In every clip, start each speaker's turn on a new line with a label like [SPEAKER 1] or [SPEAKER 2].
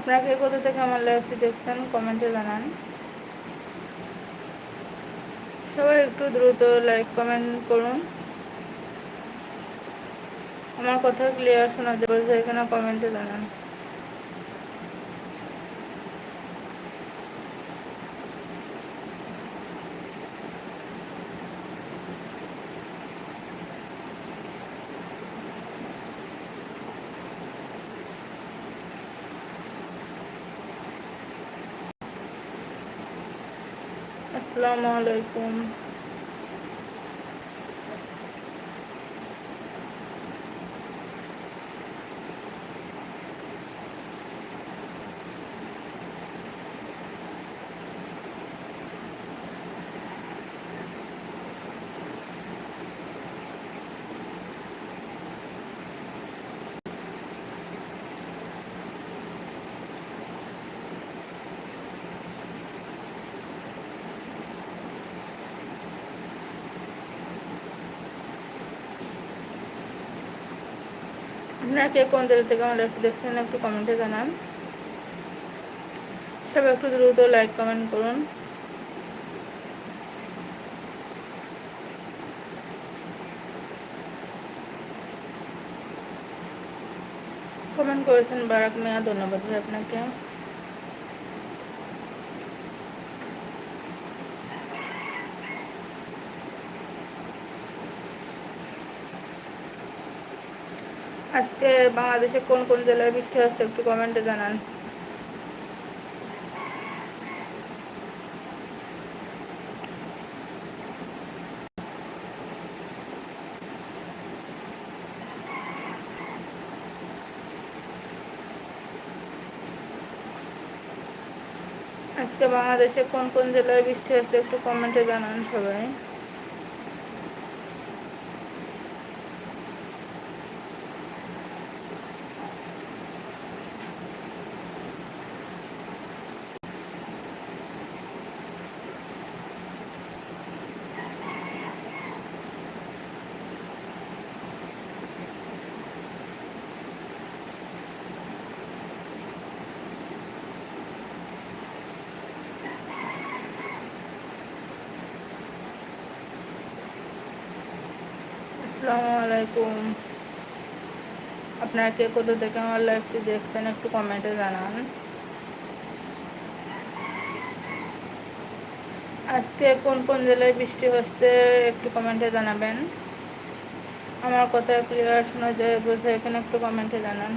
[SPEAKER 1] আপনারা কে কোথা থেকে আমার লাইফটি দেখছেন কমেন্টে জানান। সবাই একটু দ্রুত লাইক কমেন্ট করুন। আমার কথা ক্লিয়ার শোনা যাবে এখানে কমেন্টে জানান। আসসালামু আলাইকুম। আপনারা কে কোন দলের থেকে আমার লাইফ দেখছেন একটু কমেন্টে জানান। সবাই একটু দ্রুত লাইক কমেন্ট করুন। কমেন্ট করেছেন বারাক মেয়া, ধন্যবাদ ভাই আপনাকে। আজকে বাংলাদেশে কোন কোন জেলায় বৃষ্টি হচ্ছে একটু কমেন্টে জানান। আজকে বাংলাদেশে কোন কোন জেলায় বৃষ্টি হচ্ছে একটু কমেন্টে জানান সবাই। আসসালামু আলাইকুম আপনারা কে কোথা থেকে আমার লাইফটি দেখছেন একটু কমেন্টে জানান। আজকে কোন কোন জেলায় বৃষ্টি হচ্ছে একটু কমেন্টে জানাবেন। আমার কথা ক্লিয়ার শোনা যায়, বোঝা এখানে একটু কমেন্টে জানান।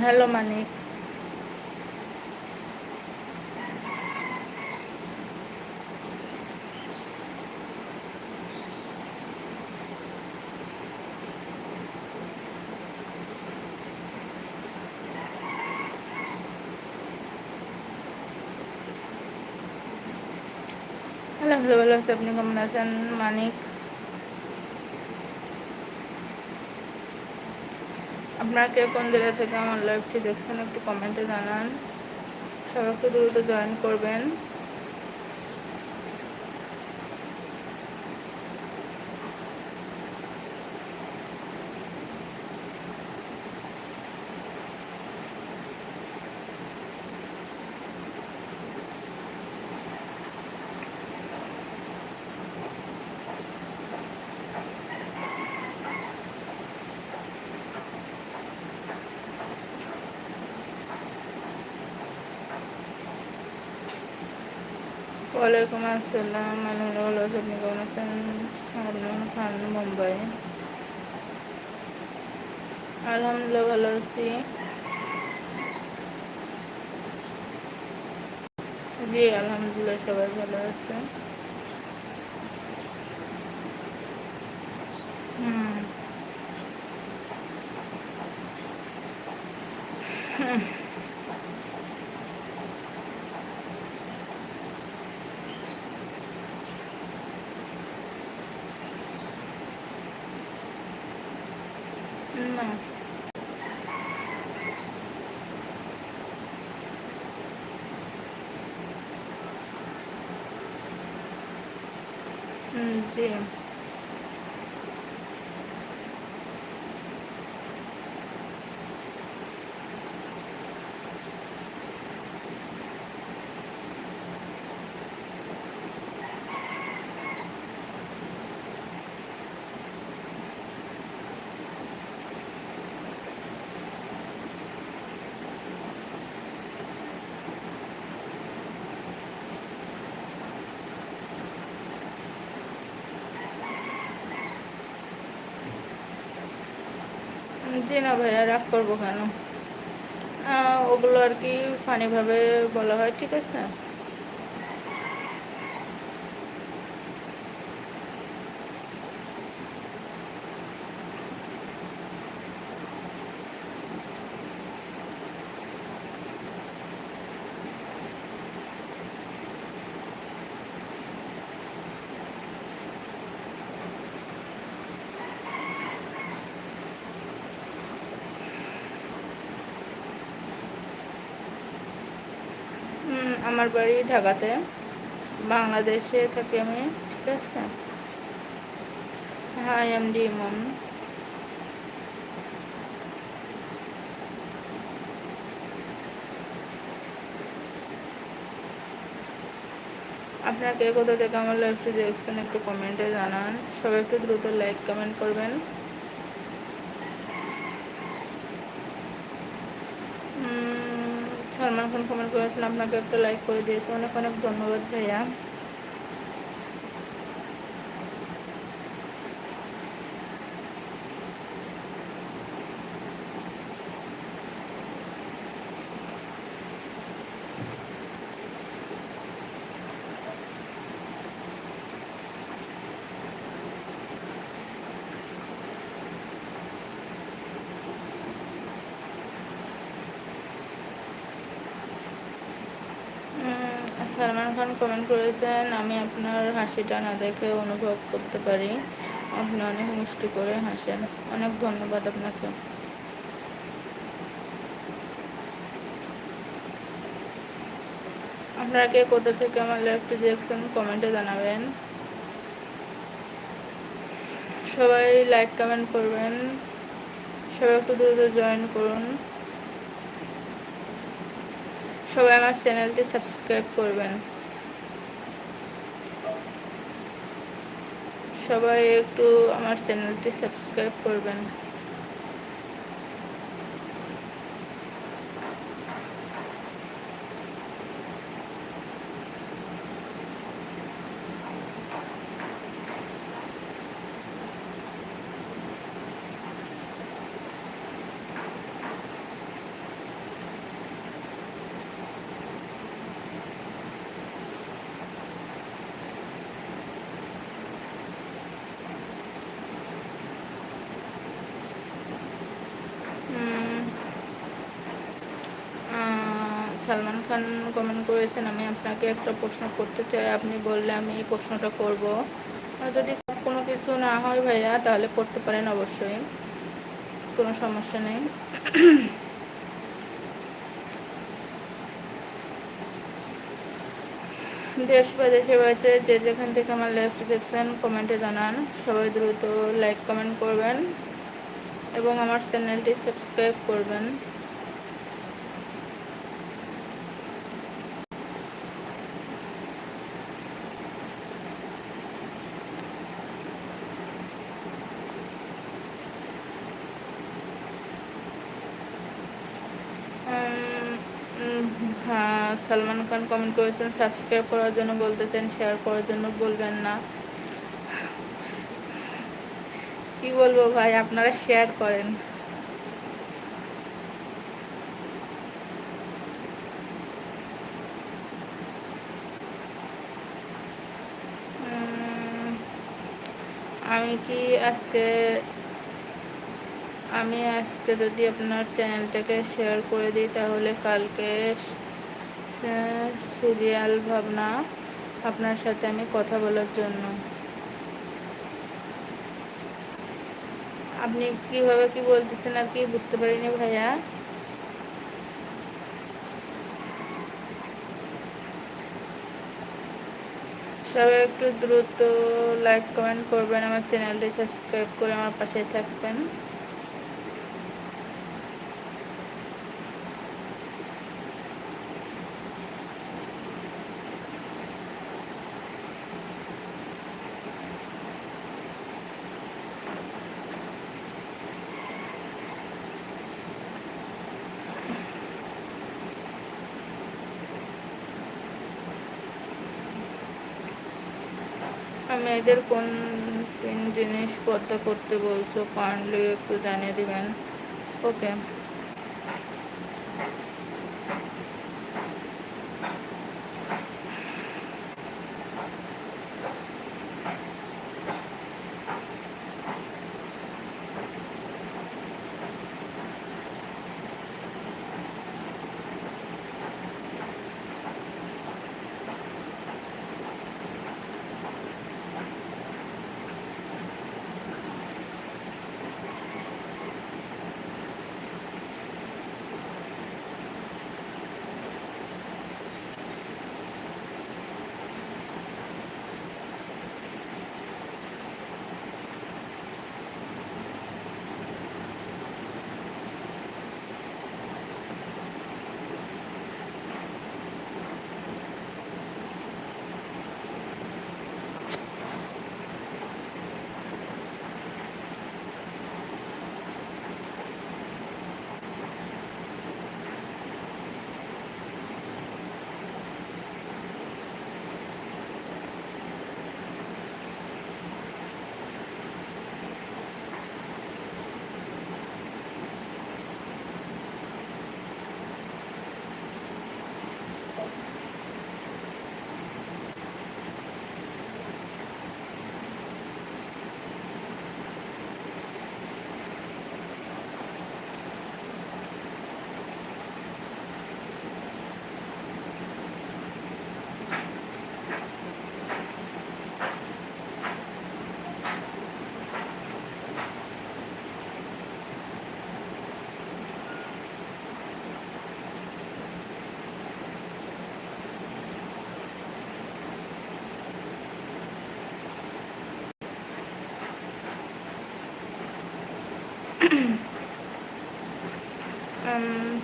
[SPEAKER 1] হ্যাঁ হ্যালো মানিক আলহামদুলিল্লাহ ভালো আছে আপনি কেমন আছেন মানিক আপনারা কে কোন জায়গা থেকে আমার লাইভটি দেখছেন একটু কমেন্টে জানান। সবাইকে দ্রুত জয়েন করবেন। ওয়ালাইকুম আসসালাম। আলহামদুলিল্লাহ ভালো আছি। আপনি কেমন আছেন? সালমান খান মুম্বাই? আলহামদুলিল্লাহ ভালো আছি। জি, আলহামদুলিল্লাহ সবাই ভালো আছে। হুম না জি জি না ভাইয়া রাগ করব কেন? ওগুলো আর কি ফানিভাবে বলা হয় ঠিক আছে? আমার বাড়ি ঢাকাতে। বাংলাদেশে থাকি আমি, ঠিক আছে? হ্যাঁ এম ডি ইমন আপনাকে কোথা থেকে আমার লাইফটি দেখছেন একটু কমেন্টে জানান। সবাই একটু দ্রুত লাইক কমেন্ট করবেন। সালমান কমেন্ট করেছিলাম আপনাকে একটা লাইক করে দিয়েছে। অনেক অনেক ধন্যবাদ ভাইয়া। সালমান খান কমেন্ট করেছেন, আমি আপনার হাসিটা না দেখে অনুভব করতে পারি। আপনি অনেক মিষ্টি করে হাসেন। অনেক ধন্যবাদ আপনাকে। আপনারা কে কোথা থেকে আমার লাইভটি দেখছেন কমেন্টে জানাবেন। সবাই লাইক কমেন্ট করবেন। সবাই একটু দ্রুত জয়েন করুন। সবাই আমার চ্যানেলটি সাবস্ক্রাইব করবেন। সবাই একটু আমার চ্যানেলটি সাবস্ক্রাইব করবেন সালমান খান কমেন্ট করেছেন, আমি আপনাকে একটা প্রশ্ন করতে চাই। আপনি বললে আমি এই প্রশ্নটা করব। যদি কোনো কিছু না হয় ভাইয়া, তাহলে করতে পারেন অবশ্যই। কোনো সমস্যা নেই। দেশ বা দেশের বাড়িতে যে যেখান থেকে আমার লাইফটি দেখছেন কমেন্টে জানান। সবাই দ্রুত লাইক কমেন্ট করবেন। এবং আমার চ্যানেলটি সাবস্ক্রাইব করবেন হ্যাঁ সালমান খান কমেন্ট করেছেন সাবস্ক্রাইব করার জন্য বলতেছেন শেয়ার করার জন্য বলবেন না। কি বলব ভাই, আপনারা শেয়ার করেন। আমি কি আজকে, আমি আজকে যদি আপনার চ্যানেলটাকে শেয়ার করে দিই, তাহলে কালকে সিরিয়াল ভাবনা, আপনার সাথে আমি কথা বলার জন্য। আপনি কীভাবে কি বলতেছেন আর কি বুঝতে পারিনি ভাইয়া। সবাই একটু দ্রুত লাইক কমেন্ট করবেন, আমার চ্যানেলটি সাবস্ক্রাইব করে আমার পাশে থাকবেন। মেয়েদের কোন তিন জিনিস পদ্মা করতে বলছো? কাইন্ডলি একটু জানিয়ে দিবেন। ওকে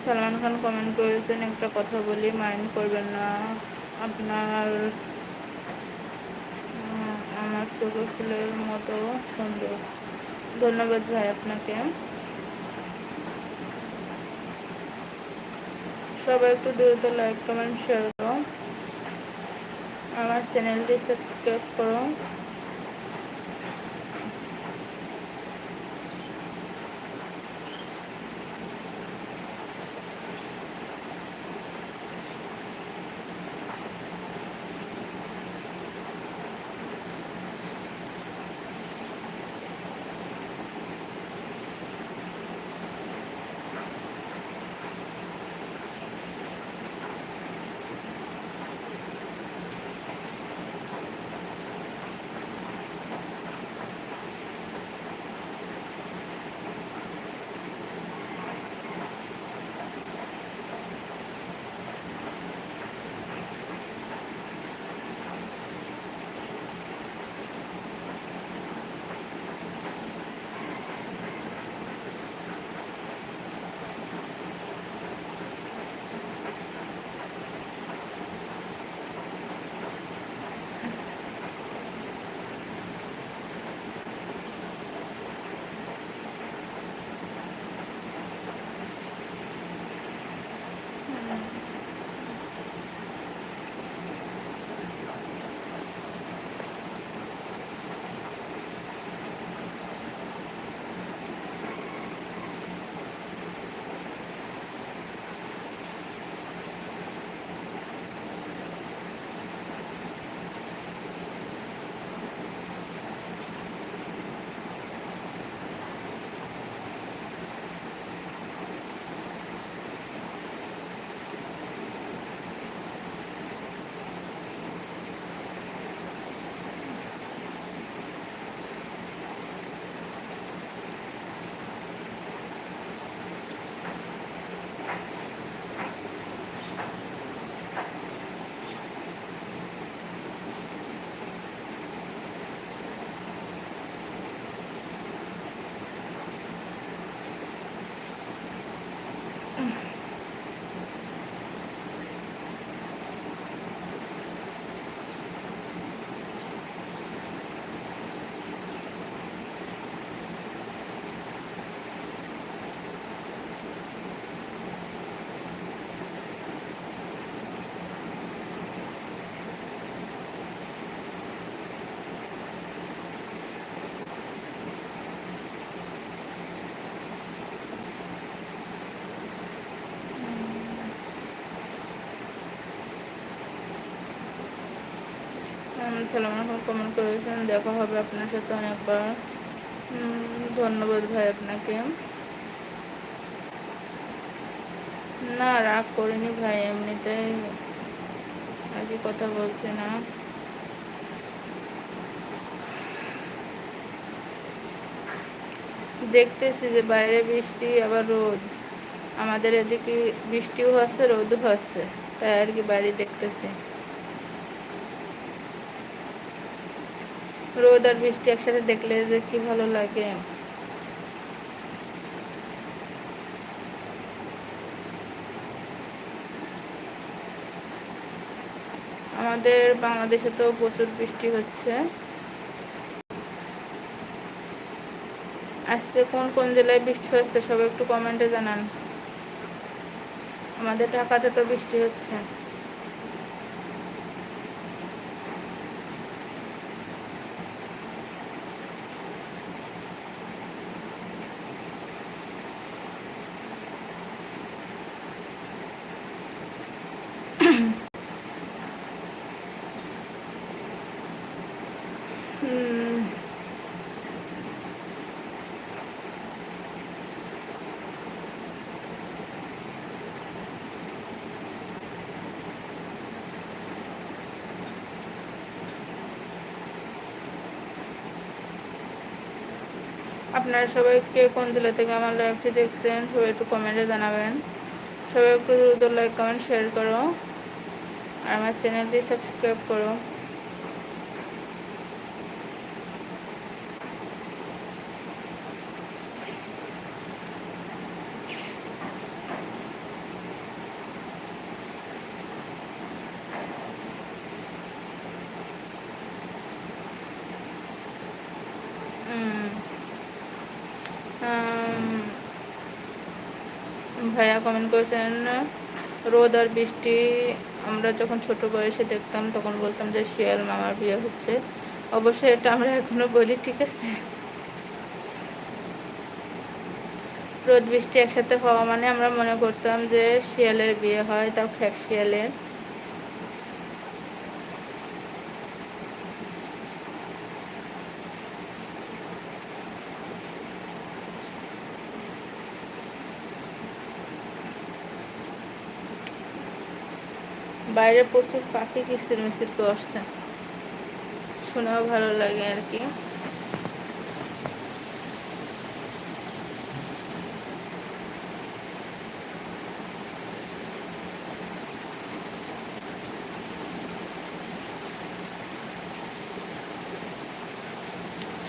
[SPEAKER 1] সালমান খান কমেন্ট করেছেন, একটা কথা বলি মাইন্ড করবেন না। আপনার আমার চোখে ফুলের মতো সুন্দর। ধন্যবাদ ভাই আপনাকে। সবাই একটু দ্রুত লাইক কমেন্ট শেয়ার করো। আমার চ্যানেলটি সাবস্ক্রাইব করো। সালমান খান কমেন্ট করেছেন, দেখা হবে আপনার সাথে অনেকবার। ধন্যবাদ ভাই আপনাকে। না, রাগ করিনি ভাই, এমনিতেই আর কি কথা বলছি না। দেখতেছি যে বাইরে বৃষ্টি, আবার রোদ। আমাদের এদিকে বৃষ্টিও হচ্ছে, রোদও হচ্ছে, তাই আর কি বাইরে দেখতেছি। রোদ আর বৃষ্টি একসাথে দেখলে যে কি ভালো লাগে। আমাদের বাংলাদেশে তো প্রচুর বৃষ্টি হচ্ছে। আজকে কোন কোন জেলায় বৃষ্টি হচ্ছে সবাই একটু কমেন্টে জানান। আমাদের ঢাকাতে তো বৃষ্টি হচ্ছে। আপনারা সবাই কে কোন জেলা থেকে আমার লাইভটি দেখছেন, সবাই একটু কমেন্টে জানাবেন। সবাই একটু দ্রুত লাইক কমেন্ট শেয়ার করো। আর আমার চ্যানেলটি সাবস্ক্রাইব করো। ভাইয়া কমেন্ট করেছেন, রোদ আর বৃষ্টি, আমরা যখন ছোট বয়সে দেখতাম তখন বলতাম যে শিয়াল মামার বিয়ে হচ্ছে। অবশ্যই এটা আমরা এখনও বলি, ঠিক আছে? রোদ, বৃষ্টি একসাথে হওয়া মানে আমরা মনে করতাম যে শিয়ালের বিয়ে হয়, তাও খ্যাক শিয়ালের। বাইরে প্রচুর পাখি কিচির মিচির করছে শোনাও ভালো লাগে আর কি।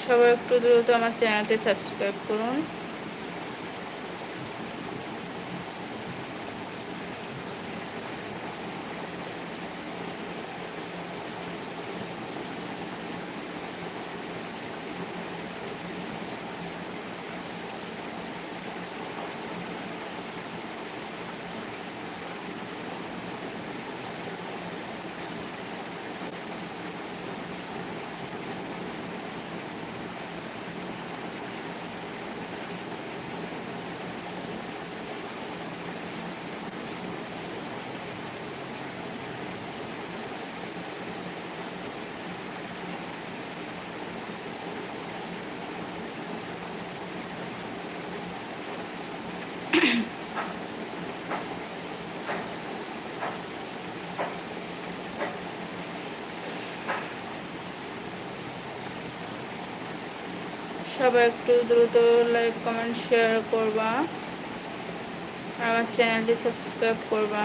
[SPEAKER 1] সবাই একটু দ্রুত আমার চ্যানেলটি সাবস্ক্রাইব করুন। সবাই একটু দ্রুত লাইক কমেন্ট শেয়ার করবা। আমার চ্যানেলটি সাবস্ক্রাইব করবা।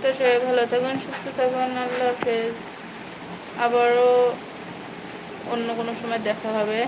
[SPEAKER 1] তো সবাই ভালো থাকুন, সুস্থ থাকুন, আল্লাহ হাফেজ। আবারও অন্য কোনো সময় দেখা হবে।